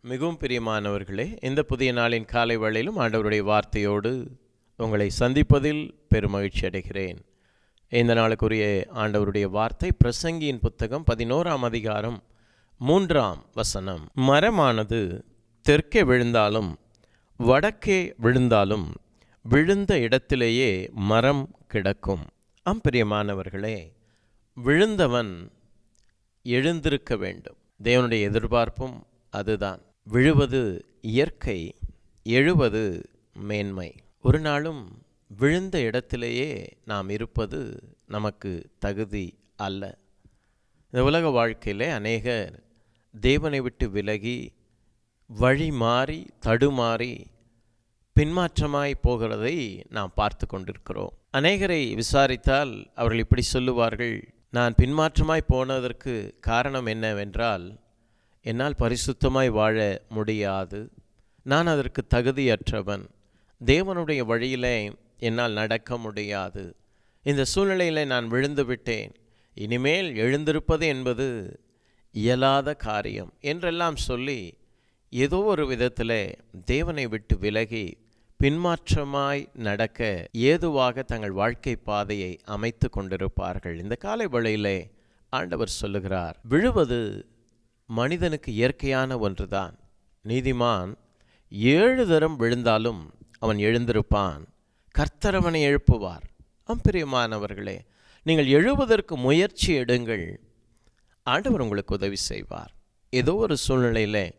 மிகவும் பிரியமானவர்களே இந்த புதிய நாளின் காலை வேளையிலும் ஆண்டவருடைய வார்த்தையோடு உங்களை சந்திப்பதில் பெருமகிழ்ச்சி அடைகிறேன். இந்த நாளுக்குரிய ஆண்டவருடைய வார்த்தை பிரசங்கியின் புத்தகம் பதினோராம் அதிகாரம் மூன்றாம் வசனம். மரமானது தெற்கே விழுந்தாலும் வடக்கே விழுந்தாலும் விழுந்த இடத்திலேயே மரம் கிடக்கும். ஆம் பிரியமானவர்களே விழுந்தவன் எழுந்திருக்க வேண்டும். தேவனுடைய எதிர்பார்ப்பும் அதுதான். விழுவது இயற்கை எழுவது மேன்மை. ஒரு நாளும் விழுந்த இடத்திலேயே நாம் இருப்பது நமக்கு தகுதி அல்ல. இந்த உலக வாழ்க்கையிலே அநேகர் தேவனை விட்டு விலகி வழி மாறி தடுமாறி பின்மாற்றமாய் போகிறதை நாம் பார்த்து கொண்டிருக்கிறோம். அநேகரை விசாரித்தால் அவர்கள் இப்படி சொல்லுவார்கள் நான் பின்மாற்றமாய் போனதற்கு காரணம் என்னவென்றால் என்னால் பரிசுத்தமாய் வாழ முடியாது. நான் அதற்கு தகுதியற்றவன். தேவனுடைய வழியிலே என்னால் நடக்க முடியாது. இந்த சூழ்நிலையில் நான் விழுந்து விட்டேன் இனிமேல் எழுந்திருப்பது என்பது இயலாத காரியம் என்றெல்லாம் சொல்லி ஏதோ ஒரு விதத்தில் தேவனை விட்டு விலகி பின்மாற்றமாய் நடக்க ஏதுவாக தங்கள் வாழ்க்கை பாதையை அமைத்து கொண்டிருப்பார்கள். இந்த காலை வேளையிலே ஆண்டவர் சொல்லுகிறார் விழுவது மனிதனுக்கு இயற்கையான ஒன்றுதான். நீதிமான் ஏழு தரம் விழுந்தாலும் அவன் எழுந்திருப்பான். கர்த்தரவனை எழுப்புவார். அம்பிரியமானவர்களே நீங்கள் எழுவதற்கு முயற்சி எடுங்கள். ஆண்டவர் உங்களுக்கு உதவி செய்வார். ஏதோ ஒரு சூழ்நிலையில்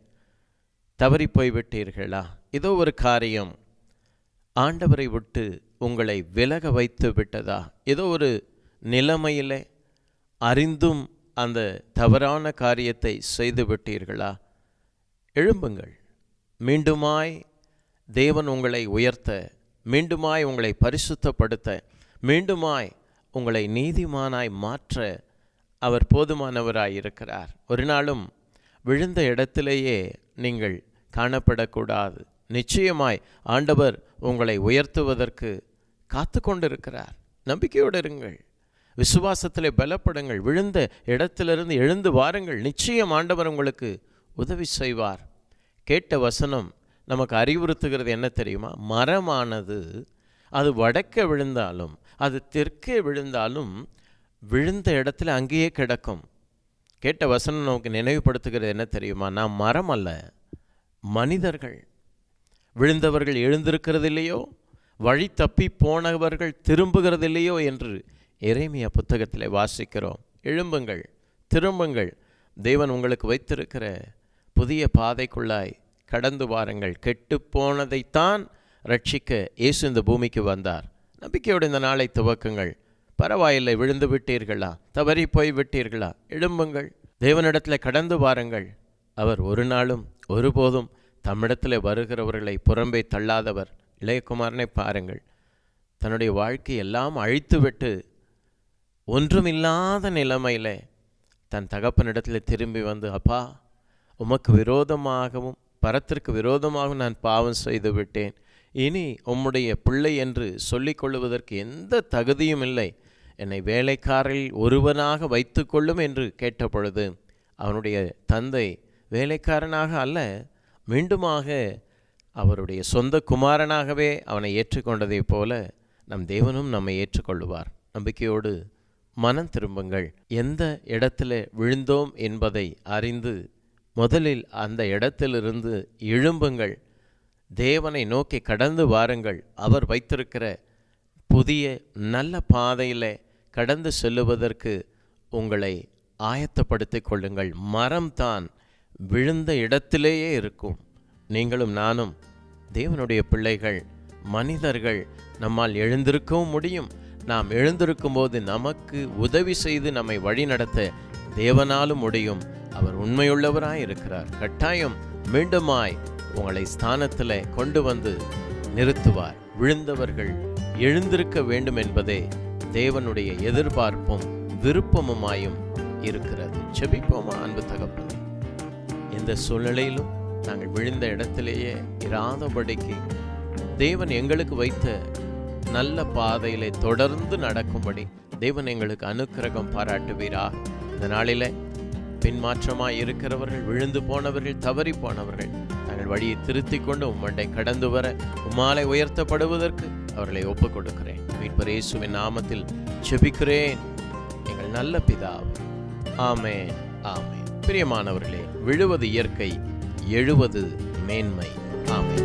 தவறி போய்விட்டீர்களா? ஏதோ ஒரு காரியம் ஆண்டவரை விட்டு உங்களை விலக வைத்து விட்டதா? ஏதோ ஒரு நிலைமையிலே அறிந்தும் அந்த தவறான காரியத்தை செய்து விட்டீர்களா? எழும்புங்கள். மீண்டுமாய் தேவன் உங்களை உயர்த்த மீண்டுமாய் உங்களை பரிசுத்தப்படுத்த மீண்டுமாய் உங்களை நீதிமானாய் மாற்ற அவர் போதுமானவராய் இருக்கிறார். ஒரு நாளும் விழுந்த இடத்திலேயே நீங்கள் காணப்படக்கூடாது. நிச்சயமாய் ஆண்டவர் உங்களை உயர்த்துவதற்கு காத்து கொண்டிருக்கிறார் நம்பிக்கையோடு இருங்கள். விசுவாசத்திலே பலப்படுங்கள். விழுந்த இடத்திலிருந்து எழுந்து வாருங்கள். நிச்சயம் ஆண்டவர் உங்களுக்கு உதவி செய்வார். கேட்ட வசனம் நமக்கு அறிவுறுத்துகிறது. என்ன தெரியுமா? மரமானது. அது வடக்கே விழுந்தாலும் அது தெற்கே விழுந்தாலும் விழுந்த இடத்துல அங்கேயே கிடக்கும். கேட்ட வசனம் நமக்கு நினைவுபடுத்துகிறது. என்ன தெரியுமா? நாம் மரம் அல்ல மனிதர்கள். விழுந்தவர்கள் எழுந்திருக்கிறதில்லையோ? வழி தப்பி போனவர்கள் திரும்புகிறதில்லையோ? என்று இறைமைய புத்தகத்தில் வாசிக்கிறோம். எழும்புங்கள் திரும்புங்கள். தேவன் உங்களுக்கு வைத்திருக்கிற புதிய பாதைக்குள்ளாய் கடந்து வாருங்கள். கெட்டு போனதைத்தான் ரட்சிக்க இயேசு இந்த பூமிக்கு வந்தார். நம்பிக்கையோடு இந்த நாளை துவக்குங்கள். பரவாயில்லை விழுந்து விட்டீர்களா? தவறி போய் விட்டீர்களா? எழும்புங்கள். தேவனிடத்தில் கடந்து வாருங்கள். அவர் ஒரு நாளும் ஒருபோதும் தம்மிடத்தில் வருகிறவர்களை புறம்பே தள்ளாதவர். இளையகுமாரனை பாருங்கள். தன்னுடைய வாழ்க்கை எல்லாம் அழித்துவிட்டு ஒன்றுமில்லாத நிலைமையில் தன் தகப்பனிடத்தில் திரும்பி வந்து அப்பா உமக்கு விரோதமாகவும் பரத்திற்கு விரோதமாகவும் நான் பாவம் செய்து விட்டேன். இனி உம்முடைய பிள்ளை என்று சொல்லிக்கொள்வதற்கு எந்த தகுதியும் இல்லை. என்னை வேலைக்காரில் ஒருவனாக வைத்துக்கொள்ளும் என்று கேட்டபொழுது அவனுடைய தந்தை வேலைக்காரனாக அல்ல மீண்டுமாக அவருடைய சொந்த குமாரனாகவே அவனை ஏற்றுக்கொண்டதைப் போல நம் தேவனும் நம்மை ஏற்றுக்கொள்ளுவார். நம்பிக்கையோடு மனம் திரும்புங்கள். எந்த இடத்துல விழுந்தோம் என்பதை அறிந்து முதலில் அந்த இடத்திலிருந்து எழும்புங்கள். தேவனை நோக்கி கடந்து வாருங்கள். அவர் வைத்திருக்கிற புதிய நல்ல பாதையில் கடந்து செல்லுவதற்கு உங்களை ஆயத்தப்படுத்திக் கொள்ளுங்கள். மரம்தான் விழுந்த இடத்திலேயே இருக்கும். நீங்களும் நானும் தேவனுடைய பிள்ளைகள் மனிதர்கள் நம்மால் எழுந்திருக்கவும் முடியும். நாம் எழுந்திருக்கும் போது நமக்கு உதவி செய்து நம்மை வழிநடத்த தேவனாலும் முடியும். அவர் உண்மையுள்ளவராய் இருக்கிறார். கட்டாயம் மீண்டுமாய் உங்களை ஸ்தானத்தில் கொண்டு வந்து நிறுத்துவார். விழுந்தவர்கள் எழுந்திருக்க வேண்டும் என்பதே தேவனுடைய எதிர்பார்ப்பும் விருப்பமுமாயும் இருக்கிறது. செபிப்போமா அன்பு தகப்பனே? எந்த சூழ்நிலையிலும் நாங்கள் விழுந்த இடத்திலேயே இராதபடிக்கு தேவன் எங்களுக்கு வைத்த நல்ல பாதையிலே தொடர்ந்து நடக்கும்படி தேவன் எங்களுக்கு அனுக்கிரகம் பாராட்டுவீரா இந்த நாளில் பின்மாற்றமாக இருக்கிறவர்கள் விழுந்து போனவர்கள் தவறி போனவர்கள் தங்கள் வழியை திருத்திக் கொண்டு உம்மண்டை கடந்து வர உம்மாலை உயர்த்தப்படுவதற்கு அவர்களை ஒப்புக் கொடுக்கிறேன் மீட்பர் இயேசுவின் நாமத்தில் செபிக்கிறேன். எங்கள் நல்ல பிதாவே. ஆமே ஆமே பிரியமானவர்களே விழுவது இயற்கை எழுவது மேன்மை. ஆமை